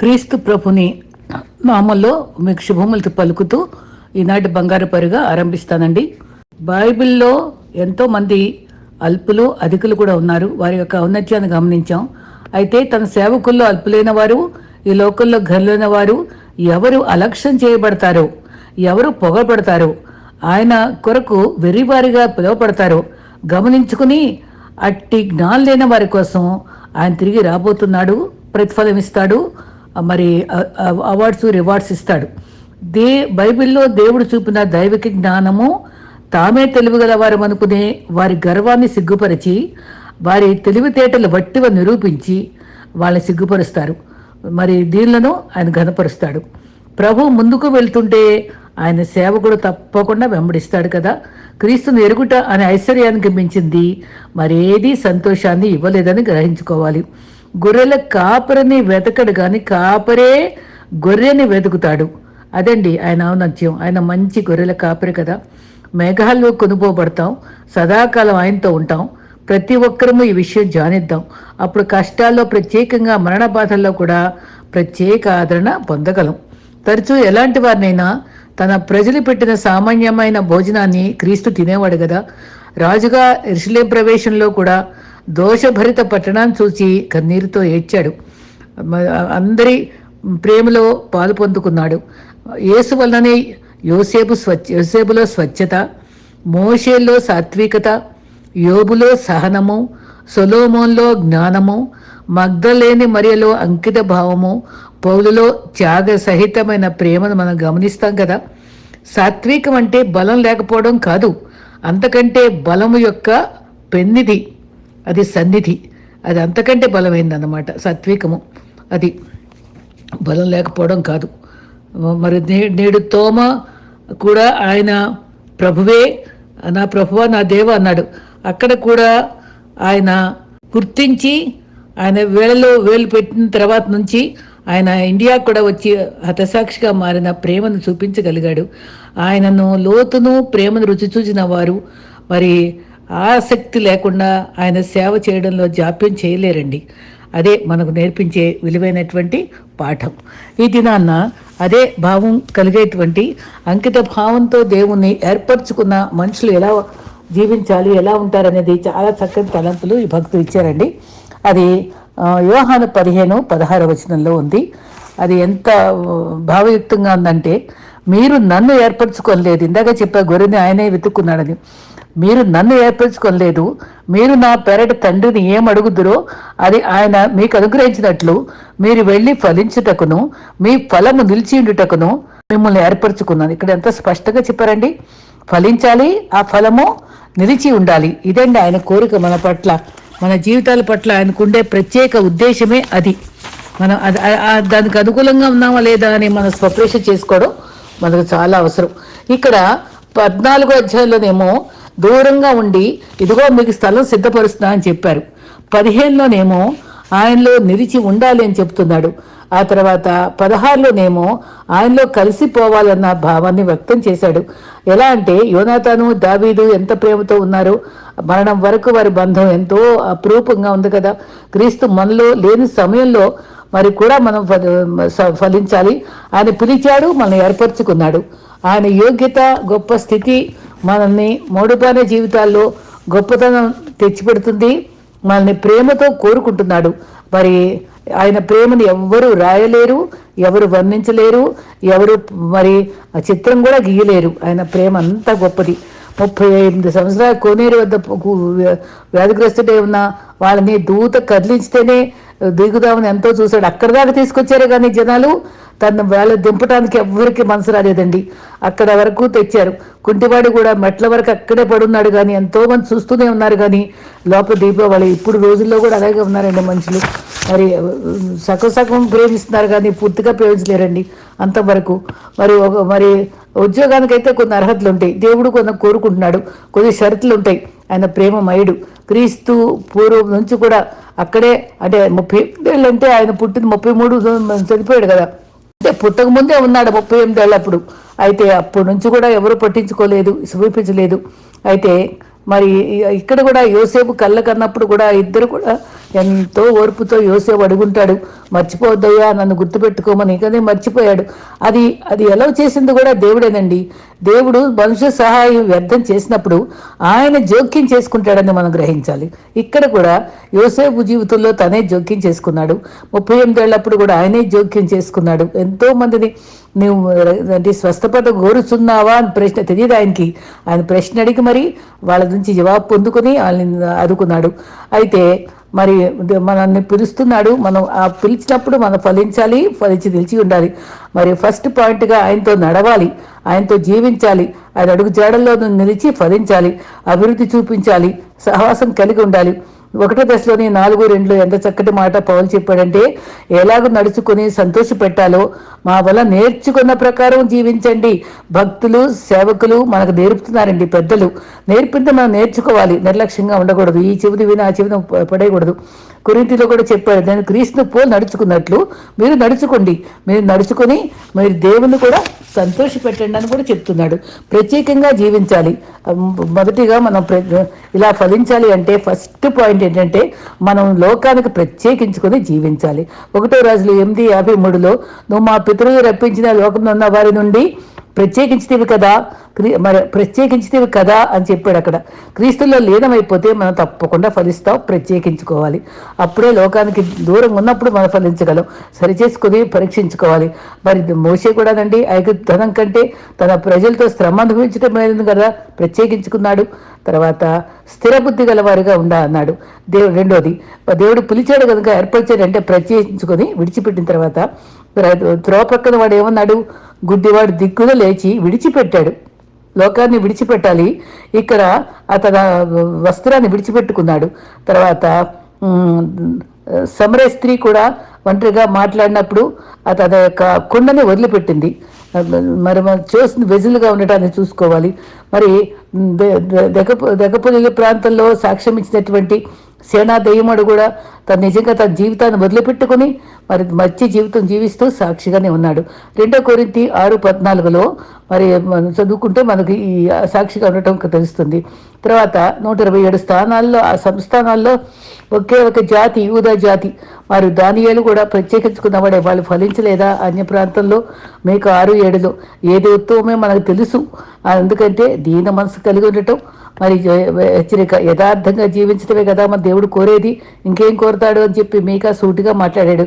క్రీస్తు ప్రభుని నామంలో మీకు శుభములు పలుకుతూ ఈనాటి బంగారు పరుగా ఆరంభిస్తానండి. బైబిల్లో ఎంతో మంది అల్పులు అధికులు కూడా ఉన్నారు. వారి యొక్క ఔన్నత్యాన్ని గమనించాం. అయితే తన సేవకుల్లో అల్పులైన వారు ఈ లోకల్లో ఘనులైన వారు ఎవరు అలక్ష్యం చేయబడతారో? ఎవరు పొగబడతారు? ఆయన కొరకు వెర్రివారిగా పిలువబడతారు. గమనించుకుని అట్టి జ్ఞానం లేని వారి కోసం ఆయన తిరిగి రాబోతున్నాడు ప్రతిఫలం ఇస్తాడు మరి అవార్డ్స్ రివార్డ్స్ ఇస్తాడు. దే బైబిల్లో దేవుడు చూపిన దైవిక జ్ఞానము తామే తెలివిగల వారు అనుకునే వారి గర్వాన్ని సిగ్గుపరిచి వారి తెలివితేటలు వట్టివ నిరూపించి వాళ్ళని సిగ్గుపరుస్తారు. మరి దీనిలను ఆయన ఘనపరుస్తాడు. ప్రభు ముందుకు వెళ్తుంటే ఆయన సేవకుడు తప్పకుండా వెంబడిస్తాడు కదా. క్రీస్తుని ఎరుగుట అనే ఐశ్వర్యానికి మించింది మరేది సంతోషాన్ని ఇవ్వలేదని గ్రహించుకోవాలి. గొర్రెల కాపరిని వెతకడు కానీ కాపరే గొర్రెని వెతుకుతాడు. అదండి ఆయన ఔన్నత్యం. ఆయన మంచి గొర్రెల కాపరి కదా. మేఘాల్లో కొనుపోబడతాం. సదాకాలం ఆయనతో ఉంటాం. ప్రతి ఒక్కరము ఈ విషయం జానిద్దాం. అప్పుడు కష్టాల్లో ప్రత్యేకంగా మరణ బాధల్లో కూడా ప్రత్యేక ఆదరణ పొందగలం. తరచూ ఎలాంటి వారినైనా తన ప్రజలు పెట్టిన సామాన్యమైన భోజనాన్ని క్రీస్తు తినేవాడు కదా. రాజుగా ఇర్షులేం ప్రవేశంలో కూడా దోషభరిత పట్టణాన్ని చూసి కన్నీరుతో ఏడ్చాడు. అందరి ప్రేమలో పాలు పొందుకున్నాడు. యేసు వలననే యోసేపు స్వచ్ఛ యోసేపులో స్వచ్ఛత మోషేల్లో సాత్వికత యోబులో సహనము సొలోమోన్లో జ్ఞానము మగ్ధలేని మరియలో అంకిత భావము పౌలులో త్యాగ సహితమైన ప్రేమను మనం గమనిస్తాం కదా. సాత్వికం అంటే బలం లేకపోవడం కాదు. అంతకంటే బలము యొక్క పెన్నిధి. అది సన్నిధి. అది అంతకంటే బలమైంది అన్నమాట సాత్వికము. అది బలం లేకపోవడం కాదు. మరి నే- నేడు తోమ కూడా ఆయన ప్రభువే నా ప్రభువా నా దేవ అన్నాడు. అక్కడ కూడా ఆయన గుర్తించి ఆయన వేళలో వేలు పెట్టిన తర్వాత నుంచి ఆయన ఇండియా కూడా వచ్చి హతసాక్షిగా మారిన ప్రేమను చూపించగలిగాడు. ఆయనను లోతును ప్రేమను రుచి చూసిన వారు. మరి ఆసక్తి లేకుండా ఆయన సేవ చేయడంలో జాప్యం చేయలేరండి. అదే మనకు నేర్పించే విలువైనటువంటి పాఠం. ఈ దినాన్న అదే భావం కలిగేటువంటి అంకిత భావంతో దేవుణ్ణి ఏర్పరచుకున్న మనుషులు ఎలా జీవించాలి ఎలా ఉంటారనేది చాలా చక్కని తలంపులు ఈ భక్తులు ఇచ్చారండి. అది వివాహాన యోహాను పదిహేను పదహారు వచనంలో ఉంది. అది ఎంత భావయుక్తంగా ఉందంటే మీరు నన్ను ఏర్పరచుకోలేదు. ఇందాక చెప్పా గొర్రెని ఆయనే వెతుక్కున్నాడని. మీరు నన్ను ఏర్పరచుకోలేదు. మీరు నా పెరటి తండ్రిని ఏం అది ఆయన మీకు అనుగ్రహించినట్లు మీరు వెళ్ళి ఫలించుటకును మీ ఫలము నిలిచి ఉండుటకును మిమ్మల్ని ఏర్పరచుకున్నాను. ఇక్కడ ఎంత స్పష్టంగా చెప్పారండి? ఫలించాలి ఆ ఫలము నిలిచి ఉండాలి. ఇదండి ఆయన కోరిక మన పట్ల మన జీవితాల పట్ల ఆయనకుండే ప్రత్యేక ఉద్దేశమే అది. మనం అది దానికి అనుకూలంగా ఉన్నామా లేదా అని మనం స్వప్రేష చేసుకోవడం మనకు చాలా అవసరం. ఇక్కడ పద్నాలుగో అధ్యాయంలోనేమో దూరంగా ఉండి ఇదిగో మీకు స్థలం సిద్ధపరుస్తున్నా అని చెప్పారు. పదిహేనులోనేమో ఆయనలో నిలిచి ఉండాలి అని చెప్తున్నాడు. ఆ తర్వాత పదహారులోనేమో ఆయనలో కలిసిపోవాలన్న భావాన్ని వ్యక్తం చేశాడు. ఎలా అంటే యోనాతాను దావీదు ఎంత ప్రేమతో ఉన్నారు మరణం వరకు వారి బంధం ఎంతో అపురూపంగా ఉంది కదా. క్రీస్తు మనలో లేని సమయంలో మరి కూడా మనం ఫలించాలి. ఆయన పిలిచాడు మనం ఏర్పరచుకున్నాడు. ఆయన యోగ్యత గొప్ప స్థితి మనల్ని మోడుపానే జీవితాల్లో గొప్పతనం తెచ్చిపెడుతుంది మనల్ని ప్రేమతో కోరుకుంటున్నాడు. మరి ఆయన ప్రేమను ఎవ్వరు రాయలేరు ఎవరు వర్ణించలేరు ఎవరు మరి ఆ చిత్రం కూడా గీయలేరు. ఆయన ప్రేమ అంత గొప్పది. ముప్పై ఎనిమిది సంవత్సరాల కోనేరు వద్ద వ్యాధిగ్రస్తుడే ఉన్న వాళ్ళని దూత కదిలించితేనే దిగుదామని ఎంతో చూశాడు. అక్కడ దాకా తీసుకొచ్చారు కానీ జనాలు. తను వేళ దింపడానికి ఎవ్వరికి మనసు రాలేదండి. అక్కడ వరకు తెచ్చారు. కుంటివాడు కూడా మెట్ల వరకు అక్కడే పడున్నాడు కానీ ఎంతో మంది చూస్తూనే ఉన్నారు కానీ లోపల దీపావళి ఇప్పుడు రోజుల్లో కూడా అలాగే ఉన్నారండి మనుషులు. మరి సగం సగం ప్రేమిస్తున్నారు కానీ పూర్తిగా ప్రేమించలేరండి అంతవరకు. మరి ఒక మరి ఉద్యోగానికైతే కొన్ని అర్హతలు ఉంటాయి. దేవుడు కొంత కోరుకుంటున్నాడు. కొన్ని షరతులు ఉంటాయి. ఆయన ప్రేమమయుడు క్రీస్తు పూర్వం నుంచి కూడా అక్కడే అంటే ముప్పై ఏళ్ళంటే అంటే ఆయన పుట్టిన ముప్పై మూడు చనిపోయాడు కదా. పుట్టక ముందే ఉన్నాడు ముప్పై ఎనిమిది ఏళ్ళప్పుడు. అయితే అప్పటి నుంచి కూడా ఎవరు పట్టించుకోలేదు చూపించలేదు అయితే మరి ఇక్కడ కూడా యోసేపు కళ్ళ కన్నప్పుడు కూడా ఇద్దరు కూడా ఎంతో ఓర్పుతో యోసేపు అడుగుంటాడు. మర్చిపోద్దయ్యా నన్ను గుర్తుపెట్టుకోమని కానీ మర్చిపోయాడు. అది అది ఎలా చేసింది కూడా దేవుడేనండి. దేవుడు మనుషుల సహాయం వ్యర్థం చేసినప్పుడు ఆయన జోక్యం చేసుకుంటాడని మనం గ్రహించాలి. ఇక్కడ కూడా యోసేపు జీవితంలో తనే జోక్యం చేసుకున్నాడు. ముప్పై ఎనిమిదేళ్ళప్పుడు కూడా ఆయనే జోక్యం చేసుకున్నాడు. ఎంతో మందిని నువ్వు అంటే స్వస్థపడ కోరుచున్నావా అని ప్రశ్న తెలియదు ఆయనకి. ఆయన ప్రశ్న అడిగి మరి వాళ్ళ నుంచి జవాబు పొందుకొని వాళ్ళని ఆదుకున్నాడు అయితే మరి మనల్ని పిలుస్తున్నాడు. మనం ఆ పిలిచినప్పుడు మనం ఫలించాలి ఫలించి నిలిచి ఉండాలి. మరి ఫస్ట్ పాయింట్గా ఆయనతో నడవాలి ఆయనతో జీవించాలి. ఆయన అడుగు జాడల్లో నిలిచి ఫలించాలి అభివృద్ధి చూపించాలి సహవాసం కలిగి ఉండాలి. ఒకటో దశలోని నాలుగు రెండు ఎంత చక్కటి మాట పౌలు చెప్పాడంటే ఎలాగ నడుచుకొని సంతోష పెట్టాలో మా వల్ల నేర్చుకున్న ప్రకారం జీవించండి. భక్తులు సేవకులు మనకు నేర్పుతున్నారండి పెద్దలు. నేర్పింది మనం నేర్చుకోవాలి. నిర్లక్ష్యంగా ఉండకూడదు. ఈ చెవిది విని ఆ చెవిని పడేయకూడదు. కొరింటిలో కూడా చెప్పాడు నేను క్రీస్తును పోలు నడుచుకున్నట్లు మీరు నడుచుకోండి. మీరు నడుచుకొని మీరు దేవుని కూడా సంతోష పెట్టండి అని కూడా చెప్తున్నాడు. ప్రత్యేకంగా జీవించాలి. మొదటిగా మనం ప్ర- ఇలా ఫలించాలి అంటే ఫస్ట్ పాయింట్ ఏంటంటే మనం లోకానికి ప్రత్యేకించుకొని జీవించాలి. ఒకటో రోజులు ఎనిమిది యాభై మూడులో నువ్వు మా పితరులు రప్పించిన లోకంలో ఉన్న వారి నుండి ప్రత్యేకించితివి కదా? మరి ప్రత్యేకించితివి కదా అని చెప్పాడు అక్కడ. క్రీస్తుల్లో లీనమైపోతే మనం తప్పకుండా ఫలిస్తాం ప్రత్యేకించుకోవాలి. అప్పుడే లోకానికి దూరంగా ఉన్నప్పుడు మనం ఫలించగలం. సరిచేసుకుని పరీక్షించుకోవాలి. మరి మోసే కూడానండి ఐదు ధనం కంటే తన ప్రజలతో శ్రమ అనుభవించడం లేదు కదా? ప్రత్యేకించుకున్నాడు. తర్వాత స్థిరబుద్ధి గలవారిగా గలవారుగా ఉండా అన్నాడు. దేవుడు రెండోది దేవుడు పిలిచాడు కనుక ఏర్పరిచాడు అంటే ప్రత్యేకించుకొని విడిచిపెట్టిన తర్వాత త్రోపక్కన వాడు ఏమన్నాడు? గుడ్డివాడు దిక్కున లేచి విడిచిపెట్టాడు. లోకాన్ని విడిచిపెట్టాలి. ఇక్కడ అతను వస్త్రాన్ని విడిచిపెట్టుకున్నాడు. తర్వాత సమర సమరే స్త్రీ కూడా ఒంటరిగా మాట్లాడినప్పుడు అతని యొక్క కుండని వదిలిపెట్టింది. మరి మనం చూసిన వెజులుగా ఉండటాన్ని చూసుకోవాలి. మరి దె- దె- ప్రాంతంలో సాక్ష్యం ఇచ్చినటువంటి సేనా దయ్యముడు కూడా తన నిజంగా తన జీవితాన్ని వదిలిపెట్టుకుని మరి మంచి జీవితం జీవిస్తూ సాక్షిగానే ఉన్నాడు. రెండో కొరింతి ఆరు పద్నాలుగులో మరి చదువుకుంటే మనకి ఈ సాక్షిగా ఉండటం తెలుస్తుంది. తర్వాత నూట ఇరవై ఏడు స్థానాల్లో ఆ సంస్థానాల్లో ఒకే ఒక జాతి యూదా జాతి. మరి దానియాలు కూడా ప్రత్యేకించుకున్నవాడే వాళ్ళు ఫలించలేదా? అన్య ప్రాంతంలో మీకు ఆరు ఏడులో. ఏది ఉత్తమమే మనకు తెలుసు. ఎందుకంటే దీన మనసు కలిగి ఉండటం. మరి హెచ్చరిక యథార్థంగా జీవించడమే కదా మన దేవుడు కోరేది. ఇంకేం కోరతాడు అని చెప్పి మీకా సూటిగా మాట్లాడాడు.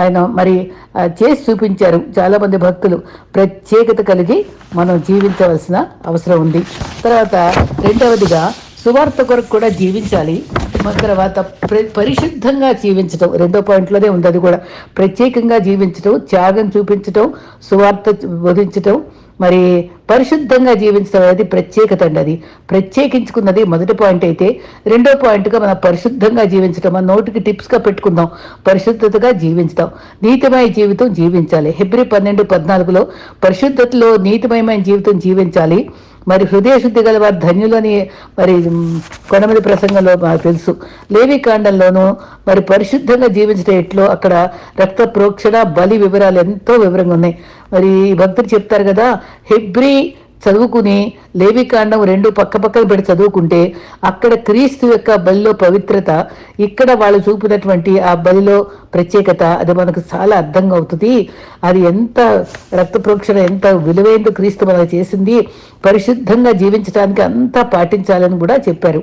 ఆయన మరి ఆ, చేసి చూపించారు చాలామంది భక్తులు. ప్రత్యేకత కలిగి మనం జీవించవలసిన అవసరం ఉంది. తర్వాత రెండవదిగా సువార్త కొరకు కూడా జీవించాలి. మన తర్వాత ప్ర- పరిశుద్ధంగా జీవించడం రెండో పాయింట్లోనే ఉంది. అది కూడా ప్రత్యేకంగా జీవించడం త్యాగం చూపించడం సువార్త బోధించడం మరి పరిశుద్ధంగా జీవించడం అనేది ప్రత్యేకత అండి అది. ప్రత్యేకించుకున్నది మొదటి పాయింట్ అయితే రెండో పాయింట్గా మనం పరిశుద్ధంగా జీవించడం మన నోటికి టిప్స్గా పెట్టుకుందాం. పరిశుద్ధతగా జీవించడం నీతిమయ జీవితం జీవించాలి. హెబ్రి పన్నెండు పద్నాలుగులో పరిశుద్ధతలో నీతిమయమైన జీవితం జీవించాలి. మరి హృదయ శుద్ధి గల వారు ధన్యులని మరి మ్, కొనమది ప్రసంగంలో మాకు తెలుసు. లేవి కాండంలోనూ మరి పరిశుద్ధంగా జీవించడం ఎట్లో అక్కడ రక్త ప్రోక్షణ బలి వివరాలు ఎంతో వివరంగా ఉన్నాయి. మరి ఈ భక్తులు చెప్తారు కదా హెబ్రి చదువుకుని లేవికాండం రెండు పక్క పక్కన పెట్టి చదువుకుంటే అక్కడ క్రీస్తు యొక్క బలిలో పవిత్రత ఇక్కడ వాళ్ళు చూపినటువంటి ఆ బలిలో ప్రత్యేకత అది మనకు చాలా అర్థంగా అవుతుంది అది ఎంత రక్త ప్రోక్షణ ఎంత విలువైందో క్రీస్తు మనకు చేసింది పరిశుద్ధంగా జీవించడానికి అంతా పాటించాలని కూడా చెప్పారు.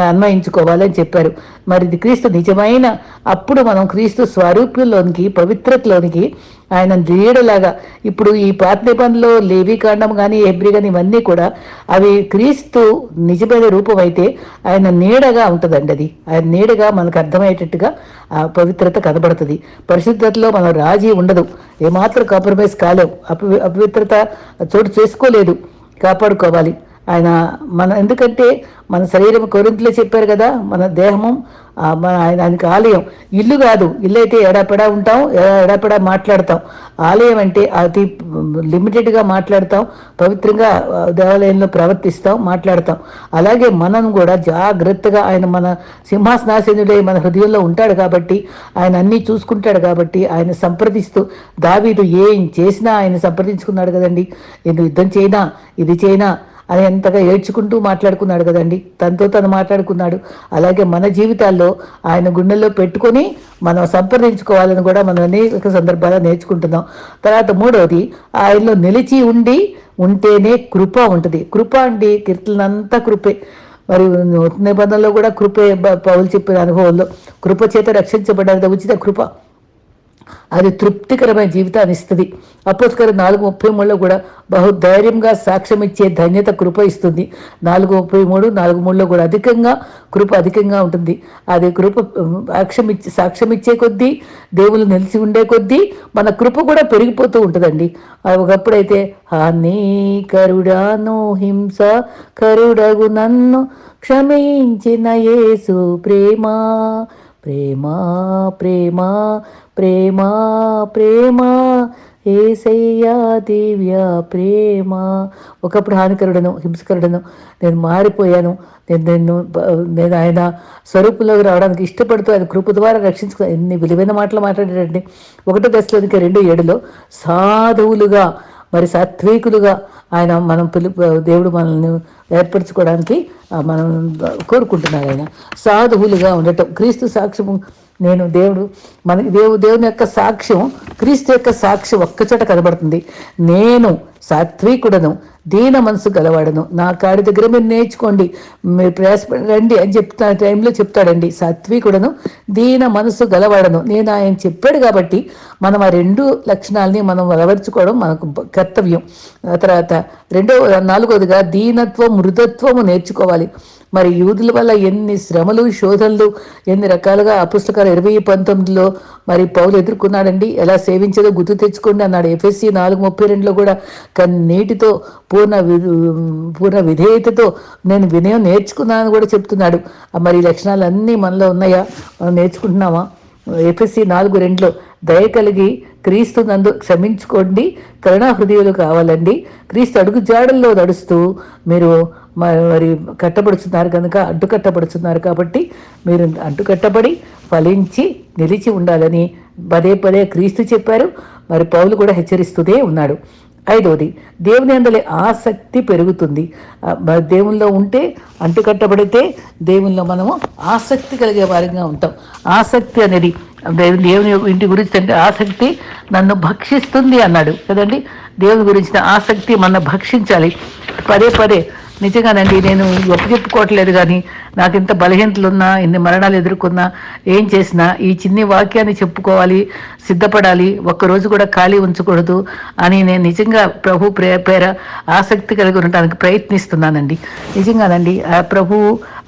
అన్వయించుకోవాలని చెప్పారు. మరి ఇది క్రీస్తు నిజమైన అప్పుడు మనం క్రీస్తు స్వరూప్యంలోనికి పవిత్రతలోనికి ఆయన నీడలాగా ఇప్పుడు ఈ పాత నిబంధనలో లేవి కాండం కానీ ఎబ్రి కానీ ఇవన్నీ కూడా అవి క్రీస్తు నిజమైన రూపం అయితే ఆయన నీడగా ఉంటుందండి అది. ఆయన నీడగా మనకు అర్థమయ్యేటట్టుగా ఆ పవిత్రత కనబడుతుంది. పరిశుద్ధతలో మనం రాజీ ఉండదు. ఏమాత్రం కాంప్రమైజ్ కాలేవు అపవిత్రత చోటు చేసుకోలేదు. కాపాడుకోవాలి. ఆయన మన ఎందుకంటే మన శరీరం కొరింతలే చెప్పారు కదా మన దేహము మన ఆయన ఆయనకి ఆలయం. ఇల్లు కాదు ఇల్లు అయితే ఎడాపెడా ఉంటాం ఎడాపెడా మాట్లాడతాం. ఆలయం అంటే అతి లిమిటెడ్గా మాట్లాడతాం పవిత్రంగా దేవాలయంలో ప్రవర్తిస్తాం మాట్లాడతాం. అలాగే మనం కూడా జాగ్రత్తగా ఆయన మన సింహాసనాసీనుడై మన హృదయంలో ఉంటాడు కాబట్టి ఆయన అన్నీ చూసుకుంటాడు కాబట్టి ఆయన సంప్రదిస్తూ దావీదు ఏం చేసినా ఆయన సంప్రదించుకున్నాడు కదండి. నేను యుద్ధం చేయనా? ఇది చేయనా? అని ఎంతగా ఏడ్చుకుంటూ మాట్లాడుకున్నాడు కదండి. తనతో తను మాట్లాడుకున్నాడు. అలాగే మన జీవితాల్లో ఆయన గుండెల్లో పెట్టుకొని మనం సంప్రదించుకోవాలని కూడా మనం అనేక సందర్భాల్లో నేర్చుకుంటున్నాం. తర్వాత మూడవది ఆయనలో నిలిచి ఉండి ఉంటేనే కృప ఉంటుంది. కృప అండి కీర్తనంతా కృపే. మరి నిబంధనలో కూడా కృపే పౌలు చెప్పిన అనుభవంలో కృప చేత రక్షించబడ్డారు ఉచిత కృప. అది తృప్తికరమైన జీవితాన్ని ఇస్తుంది. అపోస్కర నాలుగు ముప్పై మూడులో కూడా బహు ధైర్యంగా సాక్ష్యం ఇచ్చే ధన్యత కృప ఇస్తుంది. నాలుగు ముప్పై మూడు నాలుగు మూడులో కూడా అధికంగా కృప అధికంగా ఉంటుంది. అది కృప సాక్ష్యం ఇచ్చే సాక్ష్యం ఇచ్చే కొద్దీ దేవుళ్ళు నిలిచి ఉండే కొద్దీ మన కృప కూడా పెరిగిపోతూ ఉంటుందండి. ఒకప్పుడైతే హాని కరుడాను హింస కరుడగు నన్ను క్షమించిన యేసు ప్రేమ ప్రేమ ప్రేమ ప్రేమ ప్రేమ. ఏసయ్యా దివ్య ప్రేమ. ఒకప్పుడు హానికరుడను హింసకరుడను. నేను మారిపోయాను. నేను నేను నేను ఆయన స్వరూపంలోకి రావడానికి ఇష్టపడుతూ ఆయన కృప ద్వారా రక్షించుకో ఎన్ని విలువైన మాటలు మాట్లాడేటండి ఒకటో దశలోనికి రెండు ఏడులో సాధువులుగా మరి సాత్వికులుగా ఆయన మనం పిలుపు దేవుడు మనల్ని ఏర్పరచుకోవడానికి మనం కోరుకుంటున్నారు ఆయన. సాధువులుగా ఉండటం. క్రీస్తు సాక్ష్యము నేను దేవుడు మనకి దేవు దేవుని యొక్క సాక్ష్యం క్రీస్తు యొక్క సాక్ష్యం ఒక్కచోట కనబడుతుంది. నేను సాత్వికుడను దీన మనసు గలవాడను. నా కాడి దగ్గర మీరు నేర్చుకోండి. మీరు ప్రయాసపడి రండి అని చెప్తా టైంలో చెప్తాడండి. సాత్వికుడను దీన మనసు గలవాడను. నేను ఆయన చెప్పాడు కాబట్టి మనం ఆ రెండు లక్షణాలని మనం అలవర్చుకోవడం మనకు కర్తవ్యం. ఆ తర్వాత రెండో నాలుగోదిగా దీనత్వం మృదత్వము నేర్చుకోవాలి. మరి యూదుల వల్ల ఎన్ని శ్రమలు శోధనలు ఎన్ని రకాలుగా ఆ పుస్తకాలు ఇరవై పంతొమ్మిదిలో మరి పౌలు ఎదుర్కొన్నాడండి? ఎలా సేవించేదో గుర్తు తెచ్చుకోండి అన్నాడు. ఎఫ్ఎస్సి నాలుగు ముప్పై రెండులో కూడా కన్నీటితో పూర్ణ పూర్ణ విధేయతతో నేను వినయం నేర్చుకున్నానని కూడా చెప్తున్నాడు. మరి ఈ లక్షణాలన్నీ మనలో ఉన్నాయా? మనం నేర్చుకుంటున్నామా? ఎఫ్ఎస్సి నాలుగు రెండులో దయ కలిగి క్రీస్తు నందు క్షమించుకోండి కరుణా హృదయులు కావాలండి. క్రీస్తు అడుగు జాడల్లో నడుస్తూ మీరు మరి కట్టబడుచున్నారు కనుక అడ్డు కట్టబడుచున్నారు కాబట్టి మీరు అడ్డు కట్టబడి ఫలించి నిలిచి ఉండాలని పదే పదే క్రీస్తు చెప్పారు. మరి పౌలు కూడా హెచ్చరిస్తూనే ఉన్నాడు. ఐదవది దేవుని అందలి ఆసక్తి పెరుగుతుంది. మరి దేవునిలో ఉంటే అంటుకట్టబడితే దేవునిలో మనము ఆసక్తి కలిగే వారిగా ఉంటాం. ఆసక్తి అనేది దేవుని దేవుని ఇంటి గురించి అంటే ఆసక్తి నన్ను భక్షిస్తుంది అన్నాడు. కదండి? దేవుని గురించిన ఆసక్తి మన భక్షించాలి. పదే పదే నిజంగానండి నేను ఒప్పచెప్పుకోవట్లేదు కానీ నాకు ఇంత బలహీనతలున్నా ఇన్ని మరణాలు ఎదుర్కొన్నా ఏం చేసినా ఈ చిన్ని వాక్యాన్ని చెప్పుకోవాలి సిద్ధపడాలి ఒక్కరోజు కూడా ఖాళీ ఉంచకూడదు అని నేను నిజంగా ప్రభు ప్రే పేర ఆసక్తి కలిగి ఉండటానికి ప్రయత్నిస్తున్నానండి. నిజంగానండి ఆ ప్రభు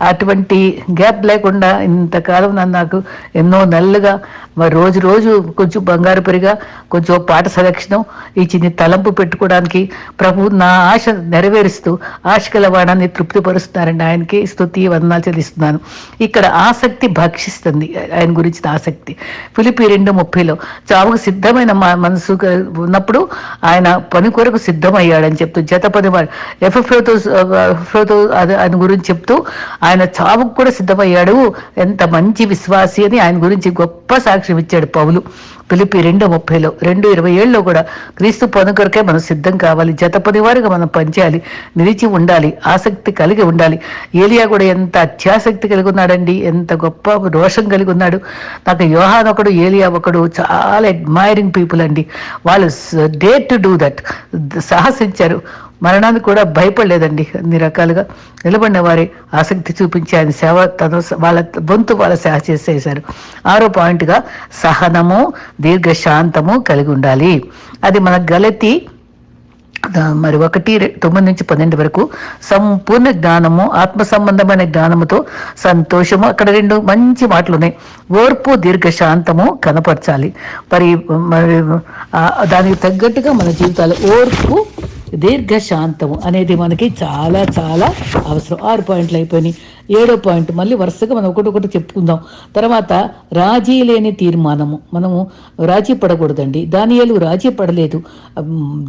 అటువంటి గ్యాప్ లేకుండా ఇంతకాలం నన్ను నాకు ఎన్నో నెలలుగా మరి రోజు రోజు కొంచెం బంగారు పెరిగా కొంచెం పాట సెలక్షను ఈ చిన్ని తలంపు పెట్టుకోవడానికి ప్రభు నా ఆశ నెరవేరుస్తూ ఆశ కలవాడాన్ని తృప్తిపరుస్తున్నారండి. ఆయనకి స్థుతి వందనాలు. చెల్లిస్తున్నాను ఇక్కడ ఆసక్తి భక్షిస్తుంది. ఆయన గురించిన ఆసక్తి. ఫిలిపి రెండు ముప్పైలో చావుకు సిద్ధమైన మనసు ఉన్నప్పుడు ఆయన పని కొరకు సిద్ధమయ్యాడని చెప్తూ జత పని ఎఫ్ఎఫ్తో ఎఫ్ఎఫ్తో అది ఆయన గురించి చెప్తూ ఆయన చావుకు కూడా సిద్ధమయ్యాడు. ఎంత మంచి విశ్వాసి అని ఆయన గురించి గొప్ప సాక్ష్యం ఇచ్చాడు పౌలు. పిలిపి రెండు ముప్పైలో రెండు ఇరవై ఏళ్ళలో కూడా క్రీస్తు పని కొరకే మనం సిద్ధం కావాలి. జత పనివారుగా మనం పనిచేయాలి. నిలిచి ఉండాలి. ఆసక్తి కలిగి ఉండాలి. ఏలియా కూడా ఎంత అత్యాసక్తి కలిగి ఉన్నాడండి ఎంత గొప్ప రోషం కలిగి ఉన్నాడు నాకు యోహాన్ ఒకడు ఏలియా ఒకడు చాలా అడ్మైరింగ్ పీపుల్ అండి. వాళ్ళు డే టు డూ దట్. సాహసించారు. మరణానికి కూడా భయపడలేదండి. అన్ని రకాలుగా నిలబడిన వారి ఆసక్తి చూపించి ఆయన సేవ తన వాళ్ళ బొంతు వాళ్ళ సేవ చేసేసారు ఆరో పాయింట్గా సహనము దీర్ఘశాంతము కలిగి ఉండాలి. అది మన గలతి మరి ఒకటి తొమ్మిది నుంచి పన్నెండు వరకు సంపూర్ణ జ్ఞానము ఆత్మ సంబంధమైన జ్ఞానముతో సంతోషము. అక్కడ రెండు మంచి మాటలు ఉన్నాయి ఓర్పు దీర్ఘశాంతము కనపరచాలి. మరి మరి దానికి తగ్గట్టుగా మన జీవితాలు ఓర్పు దీర్ఘశాంతము అనేది మనకి చాలా చాలా అవసరం. ఆరు పాయింట్లు అయిపోయినాయి. ఏడో పాయింట్. మళ్ళీ వరుసగా మనం ఒకటొకటి చెప్పుకుందాం. తర్వాత రాజీ లేని తీర్మానము. మనము రాజీ పడకూడదండి. దానియాలు రాజీ పడలేదు.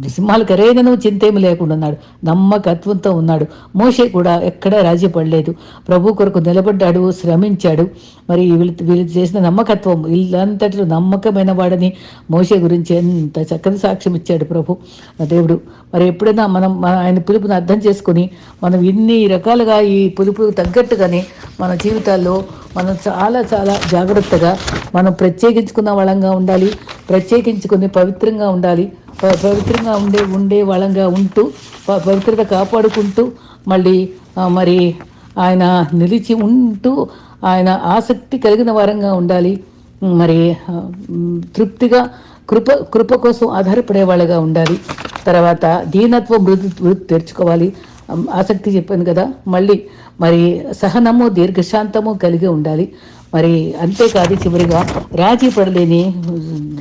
సింహాలు కరేదను చింతేమి లేకుండా ఉన్నాడు. నమ్మకత్వంతో ఉన్నాడు. మోషే కూడా ఎక్కడా రాజీ పడలేదు. ప్రభు కొరకు నిలబడ్డాడు శ్రమించాడు. మరి వీళ్ళు వీళ్ళు చేసిన నమ్మకత్వం వీళ్ళంతటిలో నమ్మకమైన వాడని మోషే గురించి ఎంత చక్కని సాక్ష్యం ఇచ్చాడు ప్రభు. దేవుడు మరి ఎప్పుడైనా మనం మన ఆయన పిలుపుని అర్థం చేసుకొని మనం ఇన్ని రకాలుగా ఈ పిలుపు తగ్గట్టుగానే మన జీవితాల్లో మనం చాలా చాలా జాగ్రత్తగా మనం ప్రత్యేకించుకున్న వాళ్ళంగా ఉండాలి ప్రత్యేకించుకుని పవిత్రంగా ఉండాలి పవిత్రంగా ఉండే ఉండే వాళ్ళంగా ఉంటూ పవిత్రత కాపాడుకుంటూ మళ్ళీ మరి ఆయన నిలిచి ఉంటూ ఆయన ఆసక్తి కలిగిన వారంగా ఉండాలి మరి తృప్తిగా కృప కృప కోసం ఆధారపడే వాళ్ళగా ఉండాలి తర్వాత దీనత్వం మృదు మృదు తెరుచుకోవాలి ఆసక్తి చెప్పాను కదా. మళ్ళీ మరి సహనము దీర్ఘశాంతము కలిగి ఉండాలి. మరి అంతేకాదు చివరిగా రాజీ పడలేని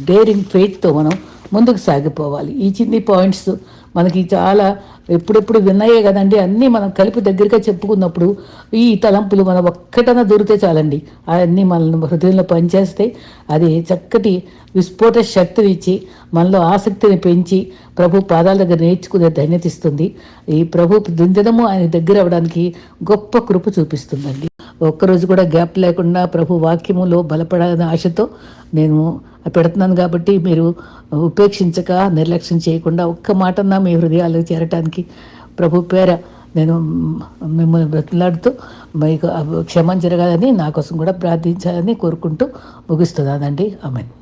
డేరింగ్ ఫెయిత్తో మనం ముందుకు సాగిపోవాలి. ఈ చిన్ని పాయింట్స్ మనకి చాలా ఎప్పుడెప్పుడు విన్నాయే కదండి అన్నీ మనం కలిపి దగ్గరగా చెప్పుకున్నప్పుడు ఈ తలంపులు మనం ఒక్కటన దొరికితే చాలండి. అవన్నీ మనల్ని హృదయంలో పనిచేస్తే అది చక్కటి విస్ఫోట శక్తినిచ్చి మనలో ఆసక్తిని పెంచి ప్రభు పాదాల దగ్గర నేర్చుకునే ధన్యత ఇస్తుంది. ఈ ప్రభు దినదినము ఆయన దగ్గర అవ్వడానికి గొప్ప కృప చూపిస్తుందండి. ఒక్కరోజు కూడా గ్యాప్ లేకుండా ప్రభు వాక్యములో బలపడాలనే ఆశతో నేను పెడుతున్నాను కాబట్టి మీరు ఉపేక్షించక నిర్లక్ష్యం చేయకుండా ఒక్క మాటన్నా మీ హృదయాలు చేరటానికి ప్రభు పేర నేను మిమ్మల్ని బ్రతిలాడుతూ మీకు క్షమం జరగాలని నా కోసం కూడా ప్రార్థించాలని కోరుకుంటూ ముగిస్తున్నానండి. ఆమెను.